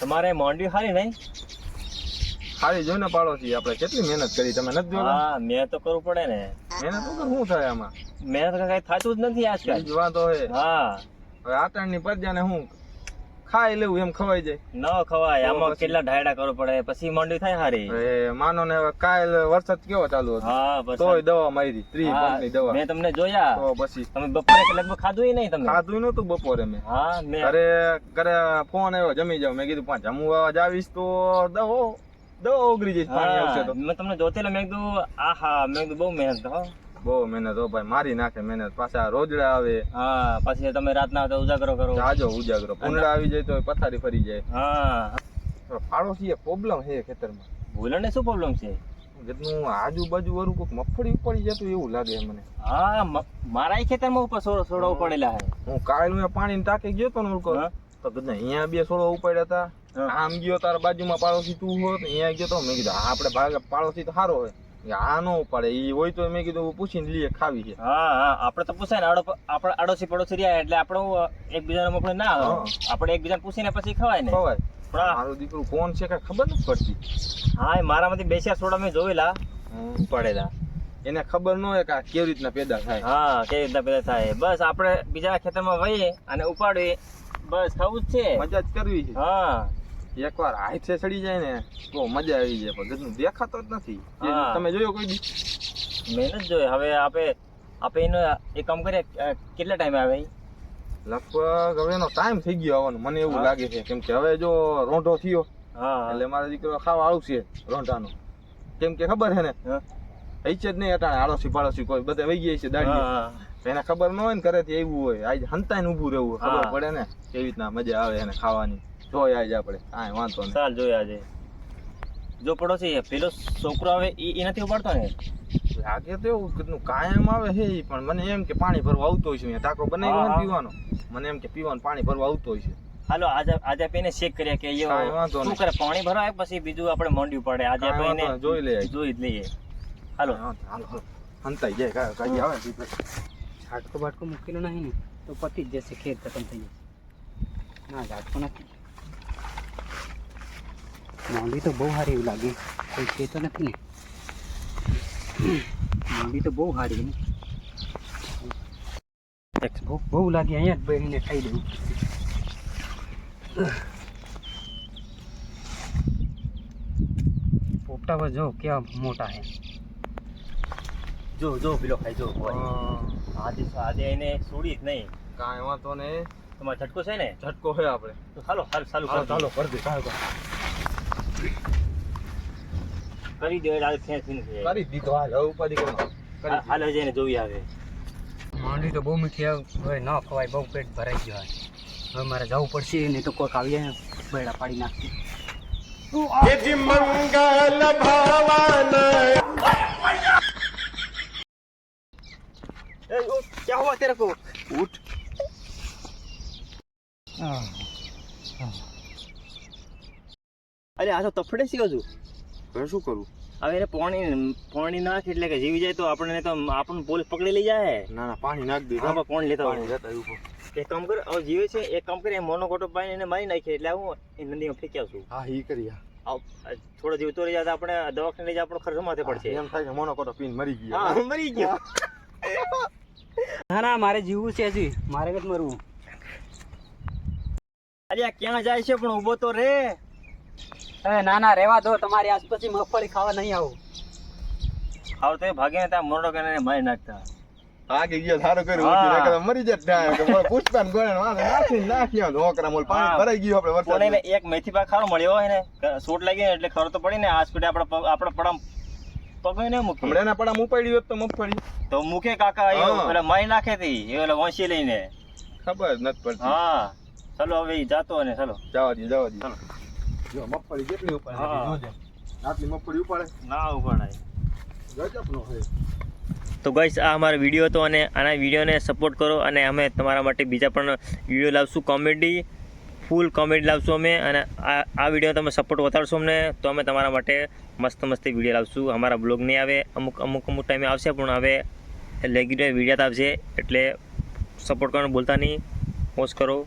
તમારે મોંડી હારી નહીં? ખાલી જોઈને પાડોશી આપણે કેટલી મહેનત કરી તમે નથી જોયું હા મહેનત તો કરવું પડે ને. મહેનત વગર શું થાય આમાં? મહેનત કઈ થતું જ નથી આજકાલ. વાંધો હે. હા. હવે પદ્યા ને હું ખાઈ લેવું એમ ખવાઈ જાય. ન ખવાય આમાં કેટલા ઢાયડા કરવો પડે? પછી મંડી થાય હારી. માનો ને કાલ વરસાદ કેવો ચાલુ હતો? હા તોય દવા મારી ત્રી હા, દવા. મેં તમને જોયા. તો પછી? તમે બપોરે લગભગ ખાધું નહીં તમે? ખાધું નતું બપોરે મેં. હા મેં ઘરે ઘરે ફોન આવ્યો જમી જાવ મેં કીધું પાંચ જમવા જાવીશ તો દવો દવા ઓગળી જઈશ પાણી આવશે તો. મેં તમને જોતેલા મેં કીધું આહા મેં કીધું બહુ મહેનત હો. બહુ મહેનત હો ભાઈ મારી નાખે મહેનત. પાછા રોજડા આવે. હા પછી તમે રાતના તો ઉજાગરો કરો. જાજો ઉજાગરો. પૂંડા આવી જાય તો પથારી ફરી જાય. હા. તો પાડોશી પ્રોબ્લેમ છે ખેતરમાં. ભૂલણ શું પ્રોબ્લેમ છે? જેટલું આજુબાજુ વાળું કોઈક મફળી ઉપાડી જતું એવું લાગે મને. હા મારા ખેતરમાં ઉપર સોળો સોળો પડેલા છે. હું મેં પાણી ટાંકી ગયો તો ને તો કીધું અહીંયા બે સોળો ઉપાડ્યા હતા આમ ગયો તારા બાજુમાં પાડોશી તું હોત અહીંયા ગયો તો. મેં કીધું આપણે ભાગ પાડોશી તો સારો હોય. કે પડે ઈ હોય તો મેં કીધું પૂછીને લઈએ ખાવી છે. હા હા આપણે તો પૂછાય ને આડો આપણે આડોશી પડોશી રહ્યા એટલે આપણે એકબીજાને મફળે ના આપણે એકબીજાને પૂછીને પછી ખવાય ને. ખવાય. પણ મારું દીકરું કોણ છે કઈ ખબર નથી પડતી. હા એ મારામાંથી બેસ્યા સોડા મેં જોયેલા. પડેલા એને ખબર ન હોય કે આ કેવી રીતના પેદા થાય. હા કેવી રીતના પેદા થાય. બસ આપણે બીજા ખેતરમાં વહીએ અને ઉપાડીએ. બસ ખાવું જ છે. મજા જ કરવી છે. હા. એકવાર હાથે ચડી જાય ને તો મજા આવી જાય પણ ગજનું દેખાતો જ નથી. તમે જોયો કોઈ દી? મેં જ જોયો. હવે આપે આપણે એનો એ કામ કરીએ કેટલા ટાઈમે આવે લગભગ હવે એનો ટાઈમ થઈ ગયો આવવાનો. મને એવું લાગે છે કેમ કે હવે જો રોંઢો થયો એટલે મારો દીકરો ખાવા આવશે રોંઢાનો. કેમ કે ખબર છે ને. હઈ છે જ નહીં અટાણે આડોશી પાડોશી કોઈ બધે વહી ગયા છે દાડી એને ખબર ન હોય ને ઘરેથી આવ્યું હોય. આજ હંતાઈને ઊભું રહેવું ખબર પડે ને કેવી રીતના મજા આવે એને ખાવાની. જોઈ આજે આપણે કાંઈ વાંધો નહીં. ચાલ જોઈ આજે. જો પડોશી પેલો છોકરો આવે એ એનાથી નથી ઉપાડતો ને? લાગે તો એવું કેટલું કાયમ આવે હે ઈ, પણ મને એમ કે પાણી ભરવા આવતો હોય છે. અહીંયા ટાંકો બનાવી ને પીવાનો. મને એમ કે પીવાનું પાણી ભરવા આવતો હોય છે. હાલો આજે આજે એને ચેક કરીએ કે એ વાંધો શું નહીં. કરે પાણી ભરાય પછી બીજું આપણે મોંડી પડે. આજે જોઈ લઈએ. જોઈ જ લઈએ. હાલો. હાલો હાલો. હંતાઈ જાય કાંઈ કાંઈ આવે હાટકો બાટકો મૂકેલો નહીં ને તો પતી જ જશે ખેર ખતમ થઈ જશે. ના ઝાટકો નથી. મોંડી તો બહુ સારી એવું લાગે કોઈ છે તો નથી ને મોંડી તો બહુ સારી ને બહુ બહુ લાગે અહીંયા જ બેસીને ખાઈ દઉં પોપટા પર જો કેવા મોટા છે જો જો પેલો ખાઈ જો આજે આજે એને છોડી જ નહીં કાંઈ વાંધો નહીં તમારો ઝટકો છે ને ઝટકો છે આપણે તો ચાલો હાલ ચાલુ ચાલો ચાલો. કરી દે કરી દે જાય. કરી દીધો હાલ હવે ઉપાધિ કરો હાલ જઈને જોઈ આવે. માંડવી તો બહુ મીઠી આવે. હવે ન ખવાય બહુ પેટ ભરાઈ ગયો હવે હવે મારે જવું પડશે નહીં તો કોઈક આવી જાય બેડા પાડી નાખશે મંગલ ઉઠ, તેરે કો? ઉઠ. અરે આ તો તફડે શીખો હજુ. હવે શું કરું? હવે એને પાણી પાણી નાખ એટલે કે જીવી જાય તો આપણને તો આપણને પોલીસ પકડી લઈ જાય. ના ના પાણી નાખ દે હા પણ લેતા પાણી એવું એક કામ કર હવે જીવે છે એક કામ કરે મોનો કોટો પાણી એને મારી નાખીએ એટલે હું એ નદીમાં ફેંકી આવશું હા ઈ કરી થોડો જીવતો રહી જાય તો આપણે દવાખાને લઈ જાય આપણો ખર્ચો માથે પડશે. એમ થાય કે મોનો કોટો પીને મરી ગયો. હા મરી ગયો. ના ના મારે જીવવું છે હજી. મારે કદ મરવું? અરે ક્યાં જાય છે પણ ઊભો તો રે. એ ના ના રહેવા દો. તમારી આજ પછી મગફળી ખાવા નહીં આવું. ખાવ તો એ ભાગીને ત્યાં મોરડો કરીને મારી નાખતા. આગે ગયો સારું કર્યું મરી જત ત્યાં. પુષ્પાન ગોળે નાખી નાખ્યો ઢોકરા મોલ પાણી ભરાઈ ગયું આપણે વરસાદ ને એક મેથી પાક ખારો મળ્યો હોય ને સોટ લાગી એટલે ખરો તો પડી ને આ સ્પીડે આપણે આપણે પડામ પગ ને મૂકે. હમણાં પડામ પડા ઉપાડ્યું હોત તો મગફળી. તો મૂકે કાકા એ હા. મારી નાખે તી એટલે વંશી લઈને. ખબર નથી પડતી. હા. ચલો હવે જાતો ને ચલો. જવા દે જવા દે. ચાલો. જો મગફળી કેટલી ઉપાડે જોજે. આટલી મગફળી ઉપાડે? ના ઉપડાય. ગજબનો છે તો ગાઈસ આ અમારો વીડિયો હતો અને આના વિડીયોને સપોર્ટ કરો અને અમે તમારા માટે બીજા પણ વીડિયો લાવશું કોમેડી ફૂલ કોમેડી લાવશું અમે અને આ આ વીડિયો તમે સપોર્ટ વધારશો અમને તો અમે તમારા માટે મસ્ત મસ્ત વીડિયો લાવશું. અમારા બ્લોગ નહીં આવે અમુક અમુક અમુક ટાઈમે આવશે પણ હવે રેગ્યુલર વીડિયો આવશે એટલે સપોર્ટ કરવાનું બોલતા નહીં. પોસ્ટ કરો.